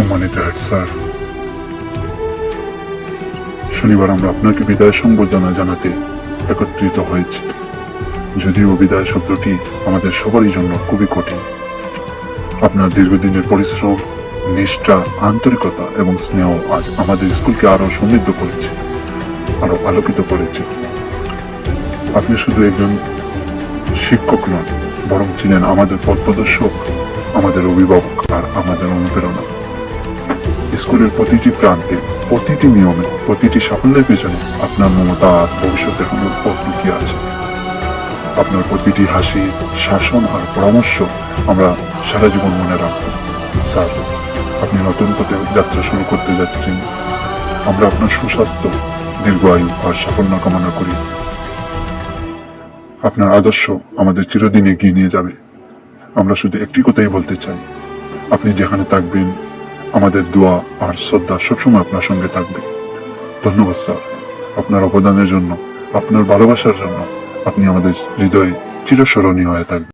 সম্মানিত head sir. শনিবার আমরা আপনাকে বিদায় সংবর্ধনা জানাতে একত্রিত হয়েছি। যদিও বিদায় শব্দটি আমাদের সবারই জন্য খুবই কঠিন। আপনার দীর্ঘদিনের পরিশ্রম, নিষ্ঠা, আন্তরিকতা এবং স্নেহ আজ আমাদের স্কুলকে আরও সমৃদ্ধ করেছে আরও আলোকিত করেছে। আপনি শুধু একজন শিক্ষক নন, বরং ছিলেন আমাদের পথ প্রদর্শক আমাদের অভিভাবক আর আমাদের অনুপ্রেরণা। স্কুলের প্রতিটি প্রান্তে, প্রতিটি নিয়মে, প্রতিটি সাফল্যের পেছনে আপনার মমতা আর দেখানোর পথ লুকিয়ে আছে। আপনার প্রতিটি হাসি, শাসন আর পরামর্শ আমরা সারা জীবন মনে রাখব। স্যার, আপনি নতুন পথে যাত্রা শুরু করতে যাচ্ছেন। আমরা আপনার সুস্বাস্থ্য, দীর্ঘায়ু আর সাফল্য কামনা করি। আপনার আদর্শ আমাদের চিরদিন এগিয়ে নিয়ে যাবে। আমরা শুধু একটি কথাই বলতে চাই। আপনি যেখানে থাকবেন আমাদের দোয়া আর শ্রদ্ধা সবসময় আপনার সঙ্গে থাকবে। ধন্যবাদ, স্যার। আপনার অবদানের জন্য, আপনার ভালোবাসার জন্য আপনি আমাদের হৃদয়ে চিরস্মরণীয় হয়ে থাকবেন।